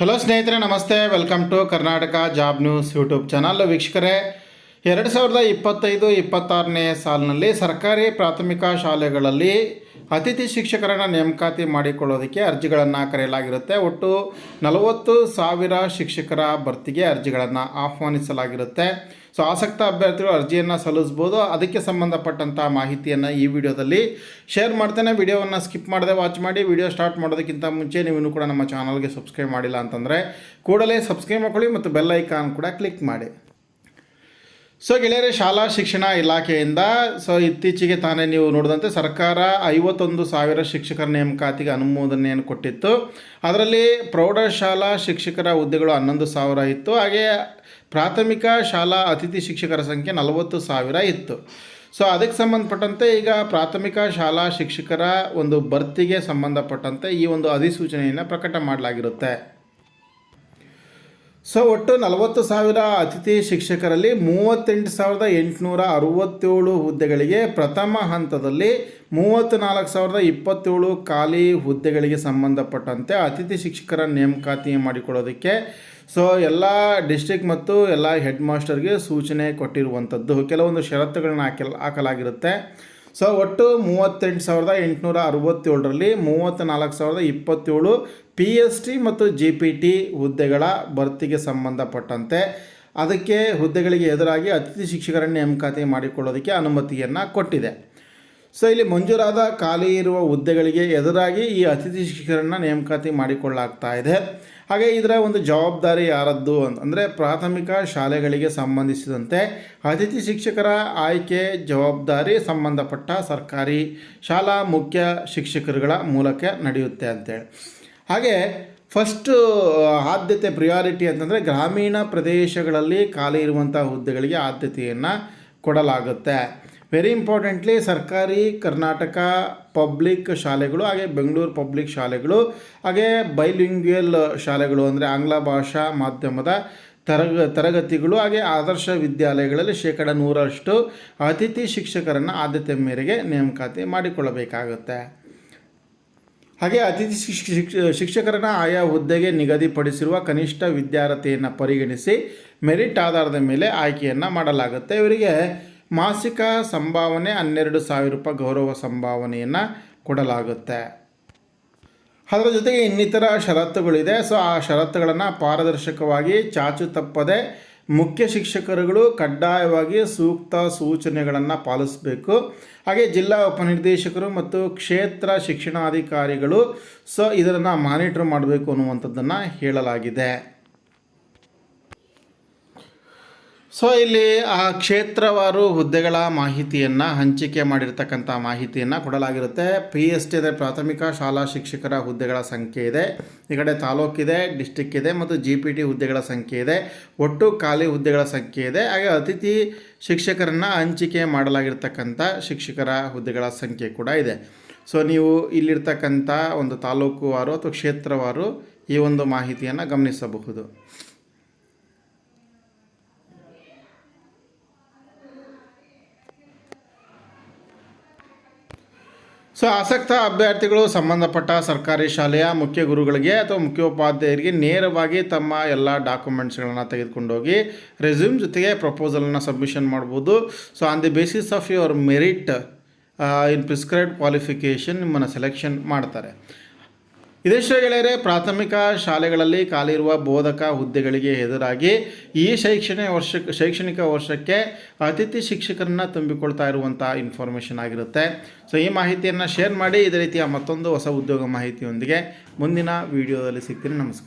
Hello ಸ್ನೇಹಿತರೆ, ನಮಸ್ತೆ. Welcome to Karnataka job news YouTube channel ವೀಕ್ಷಕರೇ, ಎರಡು ಸಾವಿರದ ಇಪ್ಪತ್ತೈದು, ಇಪ್ಪತ್ತಾರನೇ ಸಾಲಿನಲ್ಲಿ ಸರ್ಕಾರಿ ಪ್ರಾಥಮಿಕ ಶಾಲೆಗಳಲ್ಲಿ ಅತಿಥಿ ಶಿಕ್ಷಕರನ್ನು ನೇಮಕಾತಿ ಮಾಡಿಕೊಳ್ಳೋದಕ್ಕೆ ಅರ್ಜಿಗಳನ್ನು ಕರೆಯಲಾಗಿರುತ್ತೆ. ಒಟ್ಟು ನಲವತ್ತು ಸಾವಿರ ಶಿಕ್ಷಕರ ಭರ್ತಿಗೆ ಅರ್ಜಿಗಳನ್ನು ಆಹ್ವಾನಿಸಲಾಗಿರುತ್ತೆ. ಸೊ, ಆಸಕ್ತ ಅಭ್ಯರ್ಥಿಗಳು ಅರ್ಜಿಯನ್ನು ಸಲ್ಲಿಸ್ಬೋದು. ಅದಕ್ಕೆ ಸಂಬಂಧಪಟ್ಟಂಥ ಮಾಹಿತಿಯನ್ನು ಈ ವಿಡಿಯೋದಲ್ಲಿ ಶೇರ್ ಮಾಡ್ತೇನೆ. ವಿಡಿಯೋವನ್ನು ಸ್ಕಿಪ್ ಮಾಡದೆ ವಾಚ್ ಮಾಡಿ. ವಿಡಿಯೋ ಸ್ಟಾರ್ಟ್ ಮಾಡೋದಕ್ಕಿಂತ ಮುಂಚೆ ನೀವು ಕೂಡ ನಮ್ಮ ಚಾನಲ್ಗೆ ಸಬ್ಸ್ಕ್ರೈಬ್ ಮಾಡಿಲ್ಲ ಅಂತಂದರೆ ಕೂಡಲೇ ಸಬ್ಸ್ಕ್ರೈಬ್ ಮಾಡ್ಕೊಳ್ಳಿ ಮತ್ತು ಬೆಲ್ ಐಕಾನ್ ಕೂಡ ಕ್ಲಿಕ್ ಮಾಡಿ. ಸೊ ಗೆಳೆಯರೆ, ಶಾಲಾ ಶಿಕ್ಷಣ ಇಲಾಖೆಯಿಂದ ಸೊ ಇತ್ತೀಚೆಗೆ ತಾನೇ ನೀವು ನೋಡಿದಂತೆ ಸರ್ಕಾರ ಐವತ್ತೊಂದು ಸಾವಿರ ಶಿಕ್ಷಕರ ನೇಮಕಾತಿಗೆ ಅನುಮೋದನೆಯನ್ನು ಕೊಟ್ಟಿತ್ತು. ಅದರಲ್ಲಿ ಪ್ರೌಢಶಾಲಾ ಶಿಕ್ಷಕರ ಹುದ್ದೆಗಳು ಹನ್ನೊಂದು ಸಾವಿರ ಇತ್ತು. ಹಾಗೆ ಪ್ರಾಥಮಿಕ ಶಾಲಾ ಅತಿಥಿ ಶಿಕ್ಷಕರ ಸಂಖ್ಯೆ ನಲವತ್ತು ಸಾವಿರ ಇತ್ತು. ಸೊ ಅದಕ್ಕೆ ಸಂಬಂಧಪಟ್ಟಂತೆ ಈಗ ಪ್ರಾಥಮಿಕ ಶಾಲಾ ಶಿಕ್ಷಕರ ಒಂದು ಭರ್ತಿಗೆ ಸಂಬಂಧಪಟ್ಟಂತೆ ಈ ಒಂದು ಅಧಿಸೂಚನೆಯನ್ನು ಪ್ರಕಟ ಮಾಡಲಾಗಿರುತ್ತೆ. ಸೊ ಒಟ್ಟು ನಲವತ್ತು ಸಾವಿರ ಅತಿಥಿ ಶಿಕ್ಷಕರಲ್ಲಿ ಮೂವತ್ತೆಂಟು ಸಾವಿರದ ಎಂಟುನೂರ ಅರುವತ್ತೇಳು ಹುದ್ದೆಗಳಿಗೆ ಪ್ರಥಮ ಹಂತದಲ್ಲಿ ಮೂವತ್ತು ನಾಲ್ಕು ಸಾವಿರದ ಇಪ್ಪತ್ತೇಳು ಖಾಲಿ ಹುದ್ದೆಗಳಿಗೆ ಸಂಬಂಧಪಟ್ಟಂತೆ ಅತಿಥಿ ಶಿಕ್ಷಕರ ನೇಮಕಾತಿ ಮಾಡಿಕೊಳ್ಳೋದಕ್ಕೆ. ಸೊ ಎಲ್ಲ ಡಿಸ್ಟಿಕ್ ಮತ್ತು ಎಲ್ಲ ಹೆಡ್ ಮಾಸ್ಟರ್ಗೆ ಸೂಚನೆ ಕೊಟ್ಟಿರುವಂಥದ್ದು. ಕೆಲವೊಂದು ಷರತ್ತುಗಳನ್ನ ಹಾಕಲ್, ಹಾಕಲಾಗಿರುತ್ತೆ. ಸೊ ಒಟ್ಟು ಮೂವತ್ತೆಂಟು ಸಾವಿರದ ಎಂಟುನೂರ ಅರವತ್ತೇಳರಲ್ಲಿ ಮೂವತ್ತ್ನಾಲ್ಕು ಸಾವಿರದ ಇಪ್ಪತ್ತೇಳು ಪಿ ಎಸ್ ಟಿ ಮತ್ತು ಜಿ ಪಿ ಟಿ ಹುದ್ದೆಗಳ ಭರ್ತಿಗೆ ಸಂಬಂಧಪಟ್ಟಂತೆ. ಅದಕ್ಕೆ ಹುದ್ದೆಗಳಿಗೆ ಎದುರಾಗಿ ಅತಿಥಿ ಶಿಕ್ಷಕರನ್ನು ನೇಮಕಾತಿ ಮಾಡಿಕೊಳ್ಳೋದಕ್ಕೆ ಅನುಮತಿಯನ್ನು ಕೊಟ್ಟಿದೆ. ಸೊ ಇಲ್ಲಿ ಮಂಜೂರಾದ ಖಾಲಿ ಇರುವ ಹುದ್ದೆಗಳಿಗೆ ಎದುರಾಗಿ ಈ ಅತಿಥಿ ಶಿಕ್ಷಕರನ್ನು ನೇಮಕಾತಿ ಮಾಡಿಕೊಳ್ಳಾಗ್ತಾ ಇದೆ. ಹಾಗೆ ಇದರ ಒಂದು ಜವಾಬ್ದಾರಿ ಯಾರದ್ದು ಅಂದರೆ ಪ್ರಾಥಮಿಕ ಶಾಲೆಗಳಿಗೆ ಸಂಬಂಧಿಸಿದಂತೆ ಅತಿಥಿ ಶಿಕ್ಷಕರ ಆಯ್ಕೆ ಜವಾಬ್ದಾರಿ ಸಂಬಂಧಪಟ್ಟ ಸರ್ಕಾರಿ ಶಾಲಾ ಮುಖ್ಯ ಶಿಕ್ಷಕರುಗಳ ಮೂಲಕ ನಡೆಯುತ್ತೆ ಅಂತೇಳಿ. ಹಾಗೆ ಫಸ್ಟು ಆದ್ಯತೆ ಪ್ರಿಯಾರಿಟಿ ಅಂತಂದರೆ ಗ್ರಾಮೀಣ ಪ್ರದೇಶಗಳಲ್ಲಿ ಖಾಲಿ ಇರುವಂಥ ಹುದ್ದೆಗಳಿಗೆ ಆದ್ಯತೆಯನ್ನು ಕೊಡಲಾಗುತ್ತೆ. ವೆರಿ ಇಂಪಾರ್ಟೆಂಟ್ಲಿ ಸರ್ಕಾರಿ, ಕರ್ನಾಟಕ ಪಬ್ಲಿಕ್ ಶಾಲೆಗಳು, ಹಾಗೆ ಬೆಂಗಳೂರು ಪಬ್ಲಿಕ್ ಶಾಲೆಗಳು, ಹಾಗೆ ಬೈಲಿಂಗ್ಯಲ್ ಶಾಲೆಗಳು ಅಂದರೆ ಆಂಗ್ಲ ಭಾಷಾ ಮಾಧ್ಯಮದ ತರಗ, ತರಗತಿಗಳು, ಹಾಗೆ ಆದರ್ಶ ವಿದ್ಯಾಲಯಗಳಲ್ಲಿ ಶೇಕಡ ನೂರರಷ್ಟು ಅತಿಥಿ ಶಿಕ್ಷಕರನ್ನು ಆದ್ಯತೆ ಮೇರೆಗೆ ನೇಮಕಾತಿ ಮಾಡಿಕೊಳ್ಳಬೇಕಾಗುತ್ತೆ. ಹಾಗೆ ಅತಿಥಿ ಶಿಕ್ಷಕರನ್ನ ಆಯಾ ಹುದ್ದೆಗೆ ನಿಗದಿಪಡಿಸಿರುವ ಕನಿಷ್ಠ ವಿದ್ಯಾರ್ಥಿಯನ್ನು ಪರಿಗಣಿಸಿ ಮೆರಿಟ್ ಆಧಾರದ ಮೇಲೆ ಆಯ್ಕೆಯನ್ನು ಮಾಡಲಾಗುತ್ತೆ. ಇವರಿಗೆ ಮಾಸಿಕ ಸಂಭಾವನೆ ಹನ್ನೆರಡು ಸಾವಿರ ರೂಪಾಯಿ ಗೌರವ ಸಂಭಾವನೆಯನ್ನು ಕೊಡಲಾಗುತ್ತೆ. ಅದರ ಜೊತೆಗೆ ಇನ್ನಿತರ ಷರತ್ತುಗಳಿದೆ. ಸೊ, ಆ ಷರತ್ತುಗಳನ್ನು ಪಾರದರ್ಶಕವಾಗಿ ಚಾಚು ತಪ್ಪದೆ ಮುಖ್ಯ ಶಿಕ್ಷಕರುಗಳು ಕಡ್ಡಾಯವಾಗಿ ಸೂಕ್ತ ಸೂಚನೆಗಳನ್ನು ಪಾಲಿಸಬೇಕು. ಹಾಗೆ ಜಿಲ್ಲಾ ಉಪನಿರ್ದೇಶಕರು ಮತ್ತು ಕ್ಷೇತ್ರ ಶಿಕ್ಷಣಾಧಿಕಾರಿಗಳು ಸೊ, ಇದನ್ನು ಮಾನಿಟರ್ ಮಾಡಬೇಕು ಅನ್ನುವಂಥದ್ದನ್ನು ಹೇಳಲಾಗಿದೆ. ಸೊ ಇಲ್ಲಿ ಆ ಕ್ಷೇತ್ರವಾರು ಹುದ್ದೆಗಳ ಮಾಹಿತಿಯನ್ನು ಹಂಚಿಕೆ ಮಾಡಿರ್ತಕ್ಕಂಥ ಮಾಹಿತಿಯನ್ನು ಕೊಡಲಾಗಿರುತ್ತೆ. ಪಿ ಎಸ್ ಟಿ ಇದೆ ಪ್ರಾಥಮಿಕ ಶಾಲಾ ಶಿಕ್ಷಕರ ಹುದ್ದೆಗಳ ಸಂಖ್ಯೆ ಇದೆ. ಈ ಕಡೆ ತಾಲೂಕಿದೆ ಡಿಸ್ಟಿಕ್ ಇದೆ ಮತ್ತು ಜಿ ಪಿ ಟಿ ಹುದ್ದೆಗಳ ಸಂಖ್ಯೆ ಇದೆ. ಒಟ್ಟು ಖಾಲಿ ಹುದ್ದೆಗಳ ಸಂಖ್ಯೆ ಇದೆ. ಹಾಗೆ ಅತಿಥಿ ಶಿಕ್ಷಕರನ್ನು ಹಂಚಿಕೆ ಮಾಡಲಾಗಿರ್ತಕ್ಕಂಥ ಶಿಕ್ಷಕರ ಹುದ್ದೆಗಳ ಸಂಖ್ಯೆ ಕೂಡ ಇದೆ. ಸೊ ನೀವು ಇಲ್ಲಿರ್ತಕ್ಕಂಥ ಒಂದು ತಾಲೂಕುವಾರು ಅಥವಾ ಕ್ಷೇತ್ರವಾರು ಈ ಒಂದು ಮಾಹಿತಿಯನ್ನು ಗಮನಿಸಬಹುದು. ಸೊ ಆಸಕ್ತ ಅಭ್ಯರ್ಥಿಗಳು ಸಂಬಂಧಪಟ್ಟ ಸರ್ಕಾರಿ ಶಾಲೆಯ ಮುಖ್ಯ ಗುರುಗಳಿಗೆ ಅಥವಾ ಮುಖ್ಯೋಪಾಧ್ಯಾಯರಿಗೆ ನೇರವಾಗಿ ತಮ್ಮ ಎಲ್ಲ ಡಾಕ್ಯುಮೆಂಟ್ಸ್ಗಳನ್ನು ತೆಗೆದುಕೊಂಡೋಗಿ ರೆಸ್ಯೂಮ್ ಜೊತೆಗೆ ಪ್ರಪೋಸಲನ್ನು ಸಬ್ಮಿಷನ್ ಮಾಡ್ಬೋದು. So on the basis of your merit in prescribe qualification ನಿಮ್ಮನ್ನು ಸೆಲೆಕ್ಷನ್ ಮಾಡ್ತಾರೆ. ಇದೇಶ ಗೆಳೆಯರೆ, ಪ್ರಾಥಮಿಕ ಶಾಲೆಗಳಲ್ಲಿ ಕಾಲಿರುವ ಬೋಧಕ ಹುದ್ದೆಗಳಿಗೆ ಎದುರಾಗಿ ಈ ಶೈಕ್ಷಣಿಕ ವರ್ಷ, ಶೈಕ್ಷಣಿಕ ವರ್ಷಕ್ಕೆ ಅತಿಥಿ ಶಿಕ್ಷಕರನ್ನ ತುಂಬಿಕೊಳ್ತಾ ಇರುವಂಥ ಇನ್ಫಾರ್ಮೇಷನ್ ಆಗಿರುತ್ತೆ. ಸೊ ಈ ಮಾಹಿತಿಯನ್ನು ಶೇರ್ ಮಾಡಿ, ಇದೇ ರೀತಿಯ ಮತ್ತೊಂದು ಹೊಸ ಉದ್ಯೋಗ ಮಾಹಿತಿಯೊಂದಿಗೆ ಮುಂದಿನ ವಿಡಿಯೋದಲ್ಲಿ ಸಿಗ್ತೀನಿ. ನಮಸ್ಕಾರ.